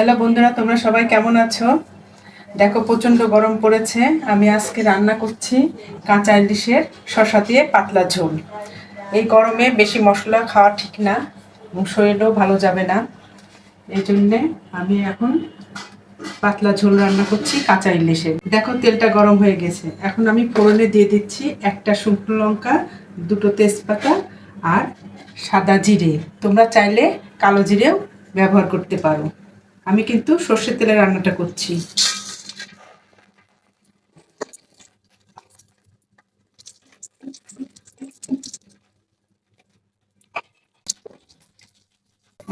Hello বন্ধুরা, তোমরা সবাই কেমন আছো? দেখো, প্রচণ্ড গরম পড়েছে। আমি আজকে রান্না করছি কাঁচা ইলিশের শশা দিয়ে পাতলা ঝোল। এই গরমে বেশি মশলা খাওয়া ঠিক না শরীরও ভালো যাবে না। এই জন্যে আমি এখন পাতলা ঝোল রান্না করছি কাঁচা ইলিশের। দেখো, তেলটা গরম হয়ে গেছে। এখন আমি ফোড়নে দিয়ে দিচ্ছি একটা শুকনো লঙ্কা, দুটো তেজপাতা আর সাদা জিরে। তোমরা চাইলে কালো জিরেও ব্যবহার করতে পারো। আমি কিন্তু সর্ষের তেলে রান্নাটা করছি।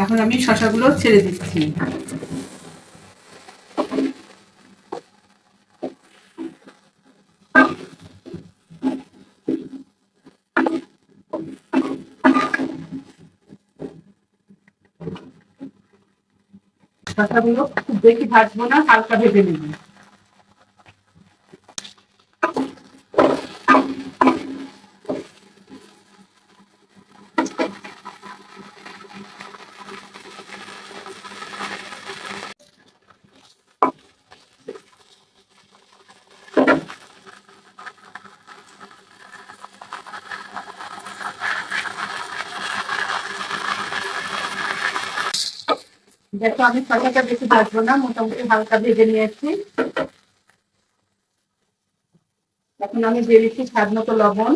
এখন আমি শশাগুলো ছেড়ে দিচ্ছি। শশাগুলো খুব বেশি ভাজবো না হালকা ভেজে নেব দেখো আমি শশাটা বেশি ভাজবো না, মোটামুটি হালকা ভেজে নিয়েছি। এখন আমি দিয়ে দিচ্ছি স্বাদ মতো লবণ।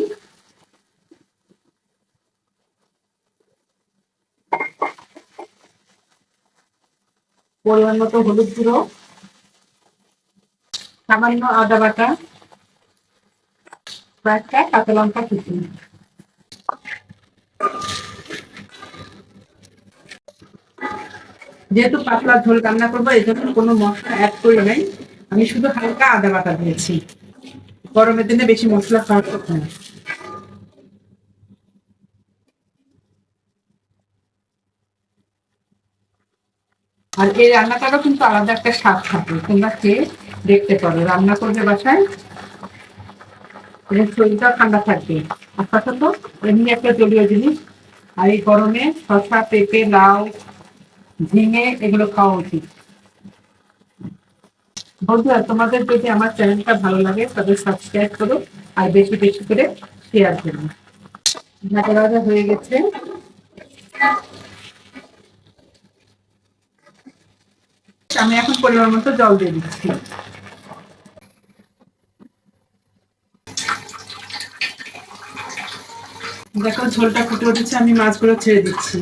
পরিমাণ মতো হলুদ গুঁড়ো। সামান্য আদা বাটা, কয়েকটা কাঁচা লঙ্কা কুচি। যেহেতু পাতলা ঝোল রান্না করব, এই জন্য কোনো মশলা অ্যাড করি নাই। আমি শুধু হালকা আদা বাটা দিয়েছি। গরমের দিনে বেশি মশলা খাওয়ার কথা না। আর এই রান্নাটারও কিন্তু আলাদা একটা স্বাদ থাকে। তোমরা খেয়ে দেখতে পারো। রান্না করবে বাসায় এবং শরীরটা ঠান্ডা থাকবে। আর তো এমনি একটা জলীয় জিনিস। আর এই গরমে শসা, পেঁপে, লাউ ঝিঙে এগুলো খাওয়া উচিত। বন্ধুরা, তোমাদের যদি আমার চ্যানেলটা ভালো লাগে তবে সাবস্ক্রাইব করো আর বেশি বেশি করে শেয়ার করো। ভাজা হয়ে গেছে। আমি এখন পরিমাণ মতো জল দিয়ে দিচ্ছি। দেখো, ঝোলটা ফুটে উঠেছে, আমি মাছগুলো ছেড়ে দিচ্ছি।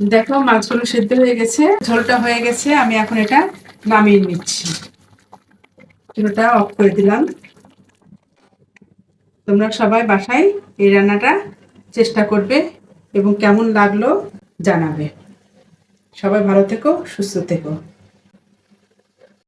দেখো, মাছগুলো সেদ্ধ হয়ে গেছে, ঝোলটা হয়ে গেছে, আমি এখন এটা নামিয়ে নিচ্ছি। চুলোটা অফ করে দিলাম। তোমরা সবাই বাসায় এই রান্নাটা চেষ্টা করবে এবং কেমন লাগল জানাবে। সবাই ভালো থেকো, সুস্থ থেকো।